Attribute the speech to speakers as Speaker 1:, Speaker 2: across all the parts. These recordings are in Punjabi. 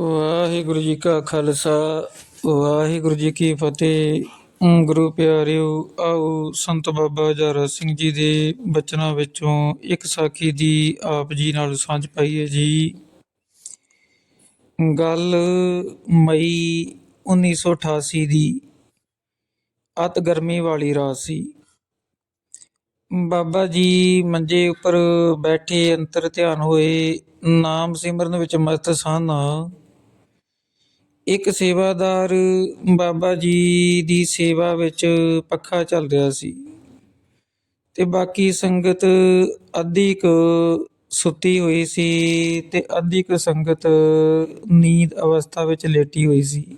Speaker 1: ਵਾਹਿਗੁਰੂ ਜੀ ਕਾ ਖਾਲਸਾ, ਵਾਹਿਗੁਰੂ ਜੀ ਕੀ ਫਤਿਹ। ਗੁਰੂ ਪਿਆਰਿਓ, ਆਓ ਸੰਤ ਬਾਬਾ ਜਰਾ ਸਿੰਘ ਜੀ ਦੇ ਬਚਨਾਂ ਵਿੱਚੋਂ ਇੱਕ ਸਾਖੀ ਦੀ ਆਪ ਜੀ ਨਾਲ ਸਾਂਝ ਪਾਈਏ ਜੀ। ਗੱਲ ਮਈ 1988 ਦੀ। ਅਤ ਗਰਮੀ ਵਾਲੀ ਰਾਤ ਸੀ। ਬਾਬਾ ਜੀ ਮੰਜੇ ਉੱਪਰ ਬੈਠੇ ਅੰਤਰ ਧਿਆਨ ਹੋਏ, ਨਾਮ ਸਿਮਰਨ ਵਿੱਚ ਮਸਤ ਸਨ ਇੱਕ ਸੇਵਾਦਾਰ ਬਾਬਾ ਜੀ ਦੀ ਸੇਵਾ ਵਿੱਚ ਪੱਖਾ ਚੱਲ ਰਿਹਾ ਸੀ ਤੇ ਬਾਕੀ ਸੰਗਤ ਅੱਧੀ ਕੁ ਸੁੱਤੀ ਹੋਈ ਸੀ ਤੇ ਅੱਧੀ ਕੁ ਸੰਗਤ ਨੀਂਦ ਅਵਸਥਾ ਵਿੱਚ ਲੇਟੀ ਹੋਈ ਸੀ।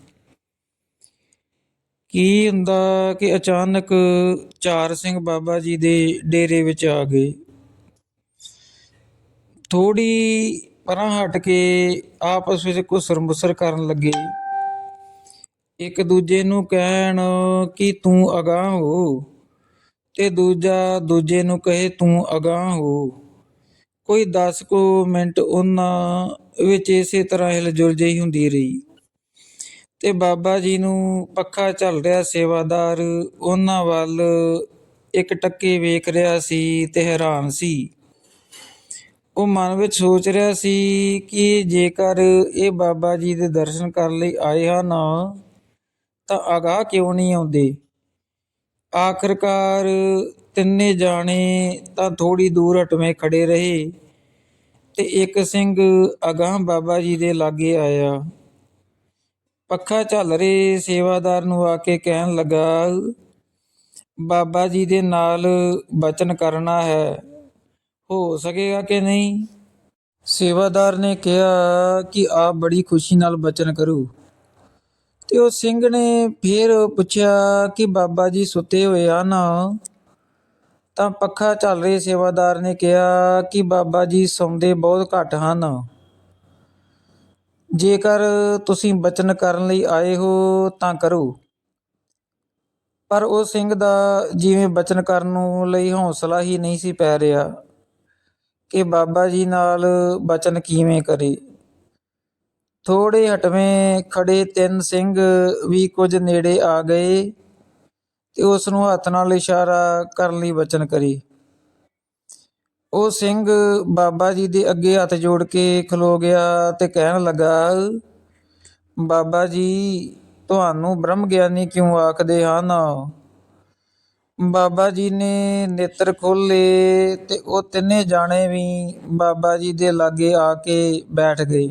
Speaker 1: ਕੀ ਹੁੰਦਾ ਕਿ ਅਚਾਨਕ ਚਾਰ ਸਿੰਘ ਬਾਬਾ ਜੀ ਦੇ ਡੇਰੇ ਵਿੱਚ ਆ ਗਏ। ਥੋੜੀ ਪਰਾਂ ਹਟ ਕੇ ਆਪਸ ਵਿੱਚ ਘੁਸਰ ਮੁਸਰ ਕਰਨ ਲੱਗੇ। ਇੱਕ ਦੂਜੇ ਨੂੰ ਕਹਿਣ ਕਿ ਤੂੰ ਅਗਾਂਹ ਹੋ ਤੇ ਦੂਜਾ ਦੂਜੇ ਨੂੰ ਕਹੇ ਤੂੰ ਅਗਾਂਹ ਹੋ। ਕੋਈ 10 ਕੁ ਮਿੰਟ ਉਹਨਾਂ ਵਿੱਚ ਇਸੇ ਤਰ੍ਹਾਂ ਹਿਲਜੁਲ ਜਿਹੀ ਹੁੰਦੀ ਰਹੀ। ਤੇ ਬਾਬਾ ਜੀ ਨੂੰ ਪੱਖਾ ਚੱਲ ਰਿਹਾ ਸੇਵਾਦਾਰ, ਉਹਨਾਂ ਵੱਲ ਇੱਕ ਟੱਕੇ ਵੇਖ ਰਿਹਾ ਸੀ ਤੇ ਹੈਰਾਨ ਸੀ। ਉਹ ਮਨ ਵਿੱਚ ਸੋਚ ਰਿਹਾ ਸੀ ਕਿ ਜੇਕਰ ਇਹ ਬਾਬਾ ਜੀ ਦੇ ਦਰਸ਼ਨ ਕਰਨ ਲਈ ਆਏ ਹਨ ਤਾਂ ਅਗਾਹ ਕਿਉਂ ਨਹੀਂ ਆਉਂਦੇ? ਆਖਰਕਾਰ ਤਿੰਨੇ ਜਾਣੇ ਤਾਂ ਥੋੜੀ ਦੂਰ ਹਟਵੇਂ ਖੜੇ ਰਹੇ ਤੇ ਇੱਕ ਸਿੰਘ ਅਗਾਹ ਬਾਬਾ ਜੀ ਦੇ ਲਾਗੇ ਆਇਆ। ਪੱਖਾ ਝੱਲ ਰਹੇ ਸੇਵਾਦਾਰ ਨੂੰ ਆ ਕੇ ਕਹਿਣ ਲੱਗਾ, ਬਾਬਾ ਜੀ ਦੇ ਨਾਲ ਬਚਨ ਕਰਨਾ ਹੈ। ਹੋ ਸਕੇਗਾ ਕਿ ਨਹੀਂ? ਸੇਵਾਦਾਰ ਨੇ ਕਿਹਾ ਕਿ ਆਪ ਬੜੀ ਖੁਸ਼ੀ ਨਾਲ ਬਚਨ ਕਰੂ। ਤੇ ਉਹ ਸਿੰਘ ਨੇ ਫਿਰ ਪੁੱਛਿਆ ਕਿ ਬਾਬਾ ਜੀ ਸੁੱਤੇ ਹੋਏ ਹਨ? ਤਾਂ ਪੱਖਾ ਚੱਲ ਰਹੇ ਸੇਵਾਦਾਰ ਨੇ ਕਿਹਾ ਕਿ ਬਾਬਾ ਜੀ ਸੌਂਦੇ ਬਹੁਤ ਘੱਟ ਹਨ। ਜੇਕਰ ਤੁਸੀਂ ਬਚਨ ਕਰਨ ਲਈ ਆਏ ਹੋ ਤਾਂ ਕਰੋ। ਪਰ ਉਹ ਸਿੰਘ ਦਾ ਜਿਵੇਂ ਬਚਨ ਕਰਨ ਨੂੰ ਲਈ ਹੌਸਲਾ ਹੀ ਨਹੀਂ ਸੀ ਪੈ ਰਿਹਾ। ਕਿ ਬਾਬਾ ਜੀ ਨਾਲ ਬਚਨ ਕਿਵੇਂ ਕਰੇ? ਥੋੜੇ ਹਟਵੇਂ ਖੜੇ ਤਿੰਨ ਸਿੰਘ ਵੀ ਕੁਝ ਨੇੜੇ ਆ ਗਏ ਤੇ ਉਸ ਨੂੰ ਹੱਥ ਨਾਲ ਇਸ਼ਾਰਾ ਕਰਨ ਲਈ ਬਚਨ ਕਰੀ। ਉਹ ਸਿੰਘ ਬਾਬਾ ਜੀ ਦੇ ਅੱਗੇ ਹੱਥ ਜੋੜ ਕੇ ਖਲੋ ਗਿਆ ਤੇ ਕਹਿਣ ਲੱਗਾ, ਬਾਬਾ ਜੀ, ਤੁਹਾਨੂੰ ਬ੍ਰਹਮ ਗਿਆਨੀ ਕਿਉਂ ਆਖਦੇ ਹਨ? ਬਾਬਾ ਜੀ ਨੇ ਨੇਤਰ ਖੋਲੇ ਤੇ ਉਹ ਤਿੰਨੇ ਜਾਣੇ ਵੀ ਬਾਬਾ ਜੀ ਦੇ ਲਾਗੇ ਆ ਕੇ ਬੈਠ ਗਏ।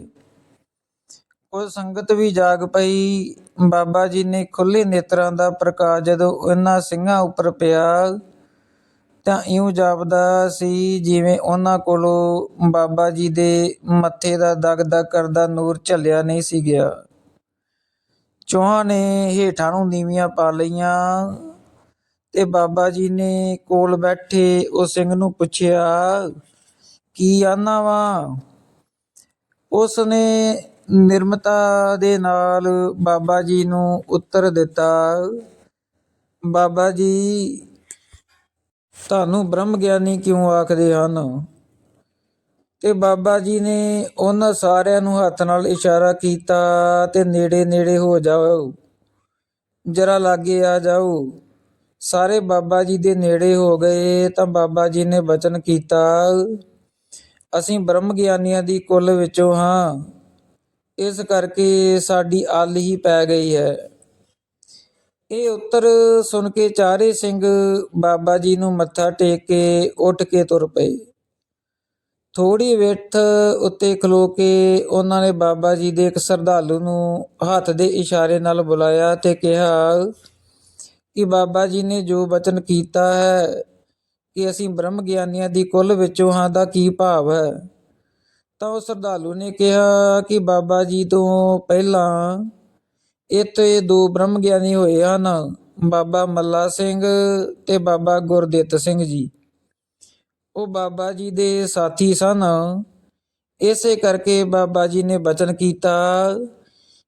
Speaker 1: ਉਹ ਸੰਗਤ ਵੀ ਜਾਗ ਪਈ। ਬਾਬਾ ਜੀ ਨੇ ਖੁੱਲੇ ਨੇਤਰਾਂ ਦਾ ਪ੍ਰਕਾਸ਼ ਜਦੋਂ ਉਹਨਾਂ ਸਿੰਘਾਂ ਉੱਪਰ ਪਿਆ ਤਾਂ ਇਉਂ ਜਾਪਦਾ ਸੀ ਜਿਵੇਂ ਉਹਨਾਂ ਕੋਲੋਂ ਬਾਬਾ ਜੀ ਦੇ ਮੱਥੇ ਦਾ ਦਗਦਗ ਕਰਦਾ ਨੂਰ ਝੱਲਿਆ ਨਹੀਂ ਸੀ ਗਿਆ। ਚੌਹਾਂ ਨੇ ਹੇਠਾਂ ਨੂੰ ਨੀਵੀਆਂ ਪਾ ਲਈਆਂ। ਤੇ ਬਾਬਾ ਜੀ ਨੇ ਕੋਲ ਬੈਠੇ, ਉਹ ਸਿੰਘ ਨੂੰ ਪੁੱਛਿਆ, ਕੀ ਆਨਾ ਵਾ? ਉਸ ਨੇ ਨਿਰਮਤਾ ਦੇ ਨਾਲ ਬਾਬਾ ਜੀ ਨੂੰ ਉੱਤਰ ਦਿੱਤਾ, ਬਾਬਾ ਜੀ, ਤੁਹਾਨੂੰ ਬ੍ਰਹਮ ਗਿਆਨੀ ਕਿਉਂ ਆਖਦੇ ਹਨ? ਤੇ ਬਾਬਾ ਜੀ ਨੇ ਉਹਨਾਂ ਸਾਰਿਆਂ ਨੂੰ ਹੱਥ ਨਾਲ ਇਸ਼ਾਰਾ ਕੀਤਾ ਤੇ ਨੇੜੇ ਨੇੜੇ ਹੋ ਜਾਓ, ਜਰਾ ਲਾਗੇ ਆ ਜਾਓ। ਸਾਰੇ ਬਾਬਾ ਜੀ ਦੇ ਨੇੜੇ ਹੋ ਗਏ, ਤਾਂ ਬਾਬਾ ਜੀ ਨੇ ਬਚਨ ਕੀਤਾ, ਅਸੀਂ ਬ੍ਰਹਮ ਗਿਆਨੀਆਂ ਦੀ ਕੁੱਲ ਵਿੱਚੋਂ ਹਾਂ। ਇਸ ਕਰਕੇ ਸਾਡੀ ਆਲ ਹੀ ਪੈ ਗਈ ਹੈ। ਇਹ ਉੱਤਰ ਸੁਣ ਕੇ ਚਾਰੇ ਸਿੰਘ ਬਾਬਾ ਜੀ ਨੂੰ ਮੱਥਾ ਟੇਕ ਕੇ ਉੱਠ ਕੇ ਤੁਰ ਪਏ। ਥੋੜੀ ਵਿੱਥ ਉੱਤੇ ਖਲੋ ਕੇ ਉਹਨਾਂ ਨੇ ਬਾਬਾ ਜੀ ਦੇ ਇੱਕ ਸਰਧਾਲੂ ਨੂੰ ਹੱਥ ਦੇ ਇਸ਼ਾਰੇ ਨਾਲ ਬੁਲਾਇਆ ਤੇ ਕਿਹਾ ਕਿ ਬਾਬਾ ਜੀ ਨੇ ਜੋ ਬਚਨ ਕੀਤਾ ਹੈ ਕਿ ਅਸੀਂ ਬ੍ਰਹਮ ਗਿਆਨੀਆਂ ਦੀ ਕੁੱਲ ਵਿੱਚੋਂ ਹਾਂ ਦਾ ਕੀ ਭਾਵ ਹੈ? ਤਾਂ ਉਹ ਸਰਧਾਲੂ ਨੇ ਕਿਹਾ ਕਿ ਬਾਬਾ ਜੀ ਤੋਂ ਪਹਿਲਾਂ ਇੱਥੇ ਦੋ ਬ੍ਰਹਮ ਗਿਆਨੀ ਹੋਏ ਹਨ, ਬਾਬਾ ਮੱਲਾ ਸਿੰਘ ਤੇ ਬਾਬਾ ਗੁਰਦਿੱਤ ਸਿੰਘ ਜੀ। ਉਹ ਬਾਬਾ ਜੀ ਦੇ ਸਾਥੀ ਸਨ। ਇਸੇ ਕਰਕੇ ਬਾਬਾ ਜੀ ਨੇ ਬਚਨ ਕੀਤਾ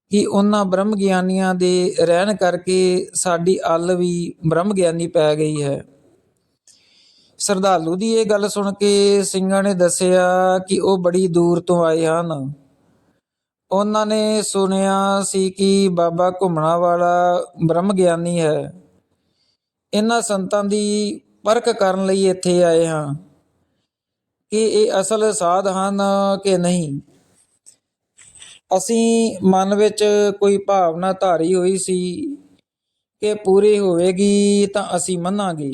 Speaker 1: ਕਿ ਉਹਨਾਂ ਬ੍ਰਹਮ ਗਿਆਨੀਆਂ ਦੇ ਰਹਿਣ ਕਰਕੇ ਸਾਡੀ ਅੱਲ ਵੀ ਬ੍ਰਹਮ ਗਿਆਨੀ ਪੈ ਗਈ ਹੈ। ਸਰਦਾਲੂ ਦੀ ਇਹ ਗੱਲ ਸੁਣ ਕੇ ਸਿੰਘਾਂ ਨੇ ਦੱਸਿਆ ਕਿ ਉਹ ਬੜੀ ਦੂਰ ਤੋਂ ਆਏ ਹਨ। ਉਹਨਾਂ ਨੇ ਸੁਣਿਆ ਸੀ ਕਿ ਬਾਬਾ ਘੁੰਮਣਾ ਵਾਲਾ ਬ੍ਰਹਮ ਗਿਆਨੀ ਹੈ। ਇਹਨਾਂ ਸੰਤਾਂ ਦੀ ਪਰਖ ਕਰਨ ਲਈ ਇੱਥੇ ਆਏ ਹਾਂ। ਕਿ ਇਹ ਅਸਲ ਸਾਧ ਹਨ ਕਿ ਨਹੀਂ? ਅਸੀਂ ਮਨ ਵਿੱਚ ਕੋਈ ਭਾਵਨਾ ਧਾਰੀ ਹੋਈ ਸੀ ਕਿ ਪੂਰੀ ਹੋਵੇਗੀ ਤਾਂ ਅਸੀਂ ਮੰਨਾਂਗੇ।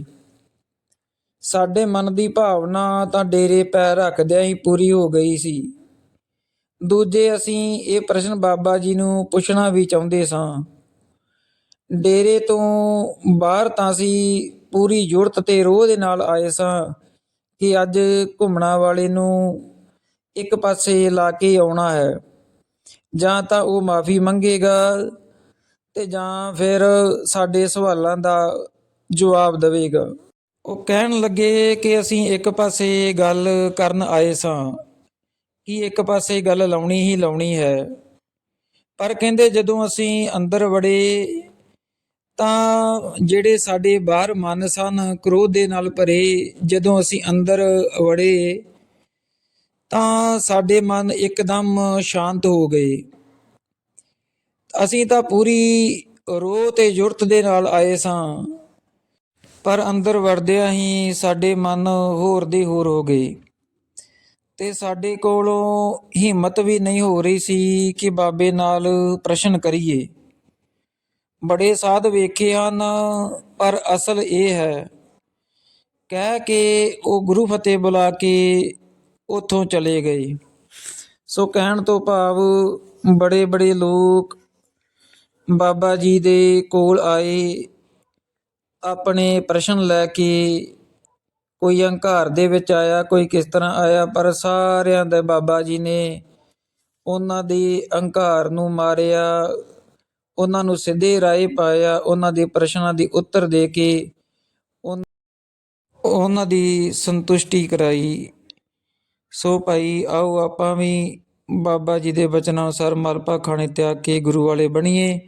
Speaker 1: ਸਾਡੇ ਮਨ ਦੀ ਭਾਵਨਾ ਤਾਂ ਡੇਰੇ ਪੈਰ ਰੱਖਦਿਆਂ ਹੀ ਪੂਰੀ ਹੋ ਗਈ ਸੀ। ਦੂਜੇ ਅਸੀਂ ਇਹ ਪ੍ਰਸ਼ਨ ਬਾਬਾ ਜੀ ਨੂੰ ਪੁੱਛਣਾ ਵੀ ਚਾਹੁੰਦੇ ਸਾਂ। ਡੇਰੇ ਤੋਂ ਬਾਹਰ ਤਾਂ ਅਸੀਂ ਪੂਰੀ ਜੁਰਤ ਤੇ ਰੋਹ ਦੇ ਨਾਲ ਆਏ ਸਾਂ ਕਿ ਅੱਜ ਘੁੰਮਣਾ ਵਾਲੇ ਨੂੰ ਇੱਕ ਪਾਸੇ ਲਾ ਕੇ ਆਉਣਾ ਹੈ। ਜਾਂ ਤਾਂ ਉਹ ਮਾਫੀ ਮੰਗੇਗਾ ਤੇ ਜਾਂ ਫਿਰ ਸਾਡੇ ਸਵਾਲਾਂ ਦਾ ਜਵਾਬ ਦੇਵੇਗਾ। ਉਹ ਕਹਿਣ ਲੱਗੇ ਕਿ ਅਸੀਂ ਇੱਕ ਪਾਸੇ ਗੱਲ ਕਰਨ ਆਏ ਸਾਂ ਕਿ ਇੱਕ ਪਾਸੇ ਗੱਲ ਲਾਉਣੀ ਹੀ ਲਾਉਣੀ ਹੈ, ਪਰ ਕਹਿੰਦੇ ਜਦੋਂ ਅਸੀਂ ਅੰਦਰ ਵੜੇ ਤਾਂ ਜਿਹੜੇ ਸਾਡੇ ਬਾਹਰ ਮਨ ਸਨ, ਕ੍ਰੋਧ ਦੇ ਨਾਲ ਭਰੇ, ਜਦੋਂ ਅਸੀਂ ਅੰਦਰ ਵੜੇ ਤਾਂ ਸਾਡੇ ਮਨ ਇੱਕਦਮ ਸ਼ਾਂਤ ਹੋ ਗਏ। ਅਸੀਂ ਤਾਂ ਪੂਰੀ ਰੋਹ ਤੇ ਜੁਰਤ ਦੇ ਨਾਲ ਆਏ ਸਾਂ, ਪਰ ਅੰਦਰ ਵੜਦਿਆਂ ਹੀ ਸਾਡੇ ਮਨ ਹੋਰ ਦੇ ਹੋਰ ਹੋ ਗਏ ਤੇ ਸਾਡੇ ਕੋਲੋਂ ਹਿੰਮਤ ਵੀ ਨਹੀਂ ਹੋ ਰਹੀ ਸੀ ਕਿ ਬਾਬੇ ਨਾਲ ਪ੍ਰਸ਼ਨ ਕਰੀਏ। ਬੜੇ ਸਾਧ ਵੇਖੇ ਹਨ, ਪਰ ਅਸਲ ਇਹ ਹੈ, ਕਹਿ ਕੇ ਉਹ ਗੁਰੂ ਫਤਿਹ ਬੁਲਾ ਕੇ ਉੱਥੋਂ ਚਲੇ ਗਏ। ਸੋ ਕਹਿਣ ਤੋਂ ਭਾਵ ਬੜੇ ਬੜੇ ਲੋਕ ਬਾਬਾ ਜੀ ਦੇ ਕੋਲ ਆਏ, ਆਪਣੇ ਪ੍ਰਸ਼ਨ ਲੈ ਕੇ ਕੋਈ ਹੰਕਾਰ ਦੇ ਵਿੱਚ ਆਇਆ, ਕੋਈ ਕਿਸ ਤਰ੍ਹਾਂ ਆਇਆ, ਪਰ ਸਾਰਿਆਂ ਦੇ ਬਾਬਾ ਜੀ ਨੇ ਉਹਨਾਂ ਦੇ ਹੰਕਾਰ ਨੂੰ ਮਾਰਿਆ, ਉਹਨਾਂ ਨੂੰ ਸਿੱਧੇ ਰਾਏ ਪਾਇਆ, ਉਹਨਾਂ ਦੇ ਪ੍ਰਸ਼ਨਾਂ ਦੀ ਉੱਤਰ ਦੇ ਕੇ ਉਹਨਾਂ ਦੀ ਸੰਤੁਸ਼ਟੀ ਕਰਾਈ। ਸੋ ਭਾਈ, ਆਓ ਆਪਾਂ ਵੀ ਬਾਬਾ ਜੀ ਦੇ ਬਚਨਾਂ ਅਨੁਸਾਰ ਮਲਪਾ ਖਾਣੇ ਤਿਆਗ ਕੇ ਗੁਰੂ ਵਾਲੇ ਬਣੀਏ।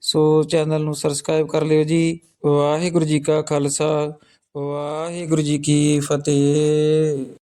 Speaker 1: ਸੋ ਚੈਨਲ ਨੂੰ ਸਬਸਕ੍ਰਾਈਬ ਕਰ ਲਿਓ ਜੀ। ਵਾਹਿਗੁਰੂ ਜੀ ਕਾ ਖਾਲਸਾ, ਵਾਹਿਗੁਰੂ ਜੀ ਕੀ ਫਤਿਹ।